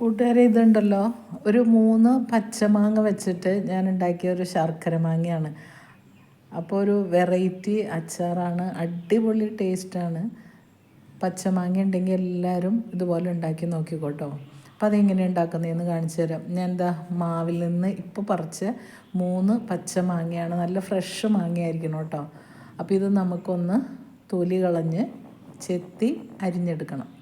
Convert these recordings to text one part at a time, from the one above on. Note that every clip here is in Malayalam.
കൂട്ടുകാരെ ഇതുണ്ടല്ലോ. ഒരു മൂന്ന് പച്ചമാങ്ങ വെച്ചിട്ട് ഞാൻ ഉണ്ടാക്കിയ ഒരു ശർക്കര മാങ്ങയാണ്. അപ്പോൾ ഒരു വെറൈറ്റി അച്ചാറാണ്. അടിപൊളി ടേസ്റ്റാണ്. പച്ചമാങ്ങ ഉണ്ടെങ്കിൽ എല്ലാവരും ഇതുപോലെ ഉണ്ടാക്കി നോക്കിക്കോട്ടോ. അപ്പോൾ അതെങ്ങനെ ഉണ്ടാക്കുന്നതെന്ന് കാണിച്ചു തരാം. ഞാൻ എന്താ മാവിൽ നിന്ന് ഇപ്പോൾ പറിച്ച് മൂന്ന് പച്ചമാങ്ങയാണ്. നല്ല ഫ്രഷ് മാങ്ങയായിരിക്കണം കേട്ടോ. അപ്പോൾ ഇത് നമുക്കൊന്ന് തൊലി കളഞ്ഞ് ചെത്തി അരിഞ്ഞെടുക്കണം.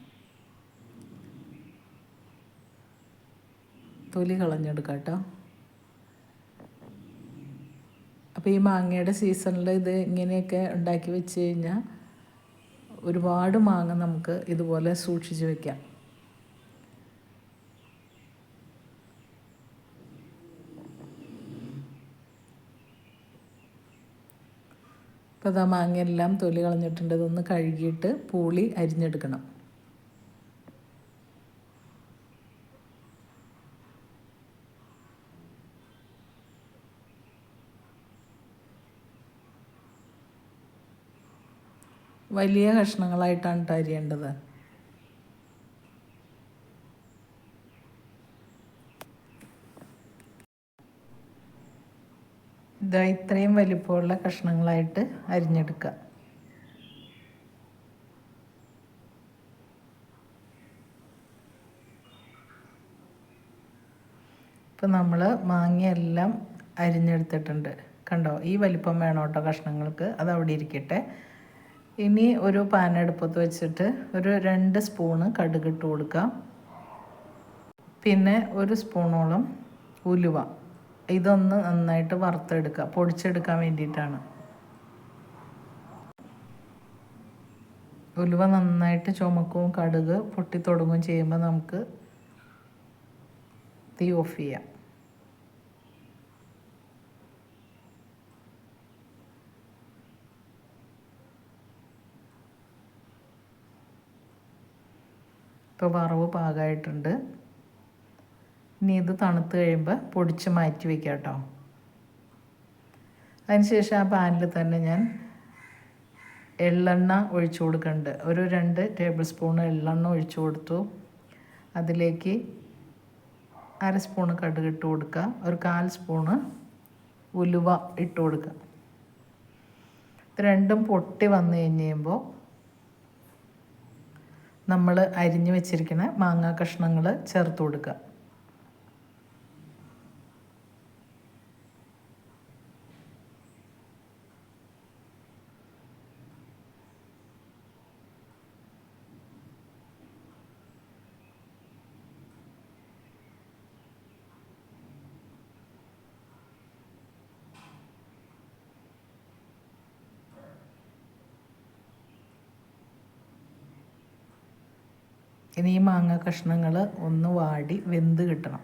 തൊലി കളഞ്ഞെടുക്കാം കേട്ടോ. അപ്പോൾ ഈ മാങ്ങയുടെ സീസണിൽ ഇത് ഇങ്ങനെയൊക്കെ ഉണ്ടാക്കി വെച്ച് കഴിഞ്ഞാൽ ഒരുപാട് മാങ്ങ നമുക്ക് ഇതുപോലെ സൂക്ഷിച്ച് വെക്കാം. അപ്പോൾ അതാ മാങ്ങയെല്ലാം തൊലി കളഞ്ഞിട്ടുണ്ട്. ഇതൊന്ന് കഴുകിയിട്ട് പൂളി അരിഞ്ഞെടുക്കണം. വലിയ കഷ്ണങ്ങളായിട്ടാണ് കേട്ടോ അരിയേണ്ടത് ഇതാ ഇത്രയും വലിപ്പമുള്ള കഷ്ണങ്ങളായിട്ട് അരിഞ്ഞെടുക്കുക. ഇപ്പം നമ്മൾ മാങ്ങയെല്ലാം അരിഞ്ഞെടുത്തിട്ടുണ്ട്. കണ്ടോ? ഈ വലിപ്പം വേണം കേട്ടോ കഷ്ണങ്ങൾക്ക്? അത് അവിടെ ഇരിക്കട്ടെ. ഇനി ഒരു പാൻ അടുപ്പത്ത് വെച്ചിട്ട് ഒരു രണ്ട് സ്പൂണ് കടുകിട്ട് കൊടുക്കാം പിന്നെ ഒരു സ്പൂണോളം ഉലുവ. ഇതൊന്ന് നന്നായിട്ട് വറുത്തെടുക്കുക. പൊടിച്ചെടുക്കാൻ വേണ്ടിയിട്ടാണ്. ഉലുവ നന്നായിട്ട് ചുമക്കും കടുക് പൊട്ടി ചെയ്യുമ്പോൾ നമുക്ക് തീ ഓഫ് ചെയ്യാം. ഇപ്പോൾ വറവ് പാകമായിട്ടുണ്ട് ഇനി ഇത് തണുത്ത് കഴിയുമ്പോൾ പൊടിച്ച് മാറ്റി വയ്ക്കാം കേട്ടോ അതിനുശേഷം ആ പാനിൽ തന്നെ ഞാൻ എള്ളെണ്ണ ഒഴിച്ചു കൊടുക്കുന്നുണ്ട് ഒരു രണ്ട് ടേബിൾ സ്പൂൺ എള്ളെണ്ണ ഒഴിച്ചു കൊടുത്തു. അതിലേക്ക് അര സ്പൂണ് കടുക് ഇട്ട് കൊടുക്കുക ഒരു കാൽ സ്പൂണ് ഉലുവ ഇട്ട് കൊടുക്കുക ഇത് രണ്ടും പൊട്ടി വന്നു കഴിഞ്ഞ് കഴിയുമ്പോൾ നമ്മൾ അരിഞ്ഞു വെച്ചിരിക്കുന്ന മാങ്ങാ കഷ്ണങ്ങൾ ചേർത്ത് കൊടുക്കുക. ഇനി ഈ മാങ്ങ കഷ്ണങ്ങൾ ഒന്ന് വാടി വെന്ത് കിട്ടണം.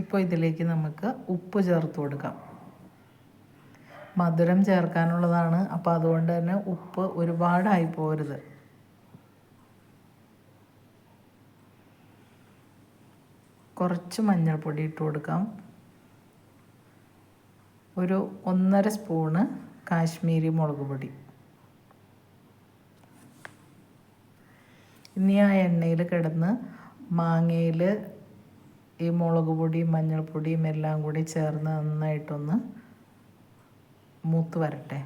ഇപ്പോൾ ഇതിലേക്ക് നമുക്ക് ഉപ്പ് ചേർത്ത് കൊടുക്കാം. മധുരം ചേർക്കാനുള്ളതാണ്. അപ്പോൾ അതുകൊണ്ട് തന്നെ ഉപ്പ് ഒരുപാടായി പോരുത്. കുറച്ച് മഞ്ഞൾപ്പൊടി ഇട്ട് കൊടുക്കാം. ഒരു ഒന്നര സ്പൂണ് കാശ്മീരി മുളക് പൊടി. ഇനി ആ എണ്ണയിൽ കിടന്ന് മാങ്ങയിൽ ഈ മുളക് പൊടിയും മഞ്ഞൾപ്പൊടിയും എല്ലാം കൂടി ചേർന്ന് നന്നായിട്ടൊന്ന് മൂത്ത് വരട്ടെ.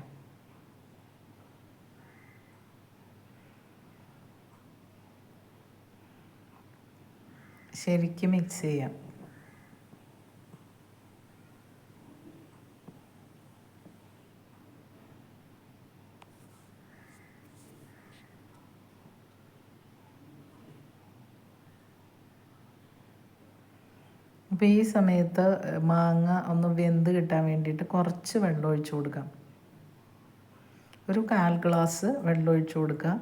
ശരിക്കും മിക്സ് ചെയ്യാം. അപ്പോൾ ഈ സമയത്ത് മാങ്ങ ഒന്ന് വെന്ത് കിട്ടാൻ വേണ്ടിയിട്ട് കുറച്ച് വെള്ളം ഒഴിച്ചു കൊടുക്കാം. ഒരു കാൽ ഗ്ലാസ് വെള്ളം ഒഴിച്ചു കൊടുക്കുക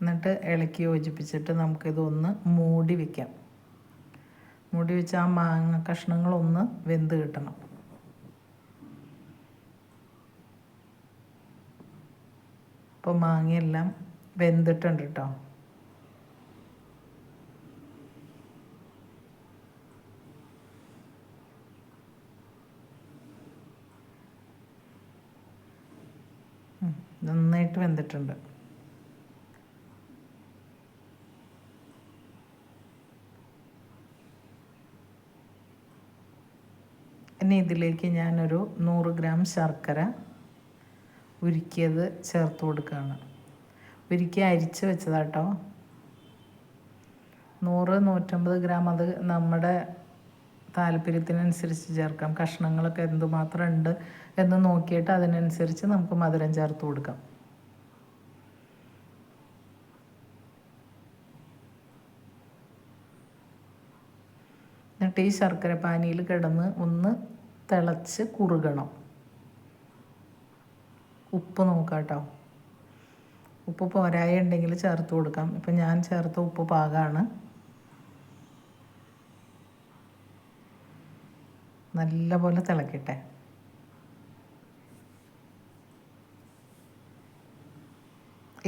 എന്നിട്ട് ഇളക്കി യോജിപ്പിച്ചിട്ട് നമുക്കിതൊന്ന് മൂടി വയ്ക്കാം മൂടി വെച്ച് ആ മാങ്ങ കഷ്ണങ്ങളൊന്ന് വെന്ത് കിട്ടണം. അപ്പോൾ മാങ്ങയെല്ലാം വെന്തിട്ടുണ്ട് കേട്ടോ നന്നായിട്ട് വെന്തിട്ടുണ്ട്. ഇനി ഇതിലേക്ക് ഞാനൊരു നൂറ് ഗ്രാം ശർക്കര ഉരുക്കിയത് ചേർത്ത് കൊടുക്കുകയാണ്. ഉരുക്കി അരിച്ച് വെച്ചതാട്ടോ. നൂറ് നൂറ്റമ്പത് ഗ്രാം അത് നമ്മുടെ താല്പര്യത്തിനനുസരിച്ച് ചേർക്കാം. കഷ്ണങ്ങളൊക്കെ എന്തുമാത്രം ഉണ്ട് എന്ന് നോക്കിയിട്ട് അതിനനുസരിച്ച് നമുക്ക് മധുരം ചേർത്ത് കൊടുക്കാം. എന്നിട്ട് ഈ ശർക്കര പാനിയിൽ കിടന്ന് ഒന്ന് തിളച്ച് കുറുകണം. ഉപ്പ് നോക്കാം കേട്ടോ ഉപ്പ് പോരായ ഉണ്ടെങ്കിൽ ചേർത്ത് കൊടുക്കാം. ഇപ്പം ഞാൻ ചേർത്ത ഉപ്പ് പാകമാണ് നല്ലപോലെ തിളക്കട്ടെ.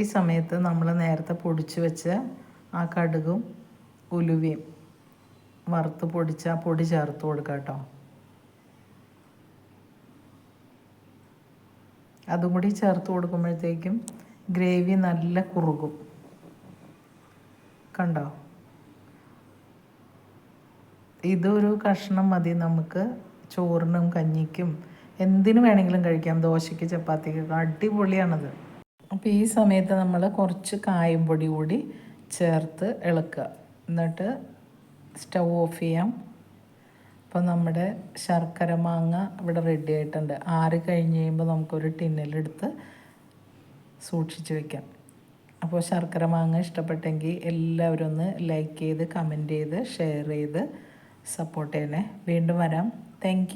ഈ സമയത്ത് നമ്മൾ നേരത്തെ പൊടിച്ച് വെച്ച ആ കടുകും ഉലുവയും വറുത്ത് പൊടിച്ച ആ പൊടി ചേർത്ത് കൊടുക്കാം കേട്ടോ. അതും കൂടി ചേർത്ത് കൊടുക്കുമ്പോഴത്തേക്കും ഗ്രേവി നല്ല കുറുകും. കണ്ടോ? ഇതൊരു കഷ്ണം മതി നമുക്ക് ചോറിനും കഞ്ഞിക്കും. എന്തിനു വേണമെങ്കിലും കഴിക്കാം. ദോശയ്ക്ക് ചപ്പാത്തിക്കൊക്കെ അടിപൊളിയാണത്. അപ്പോൾ ഈ സമയത്ത് നമ്മൾ കുറച്ച് കായം പൊടി കൂടി ചേർത്ത് ഇളക്കുക. എന്നിട്ട് സ്റ്റൗ ഓഫ് ചെയ്യാം. അപ്പോൾ നമ്മുടെ ശർക്കര മാങ്ങ ഇവിടെ റെഡി ആയിട്ടുണ്ട്. ആറി കഴിഞ്ഞ് കഴിയുമ്പോൾ നമുക്കൊരു ടിന്നിലെടുത്ത് സൂക്ഷിച്ച് വെക്കാം. അപ്പോൾ ശർക്കര മാങ്ങ ഇഷ്ടപ്പെട്ടെങ്കിൽ എല്ലാവരും ഒന്ന് ലൈക്ക് ചെയ്ത് കമന്റ് ചെയ്ത് ഷെയർ ചെയ്ത് സപ്പോർട്ട് ചെയ്യണേ. വീണ്ടും വരാം. താങ്ക്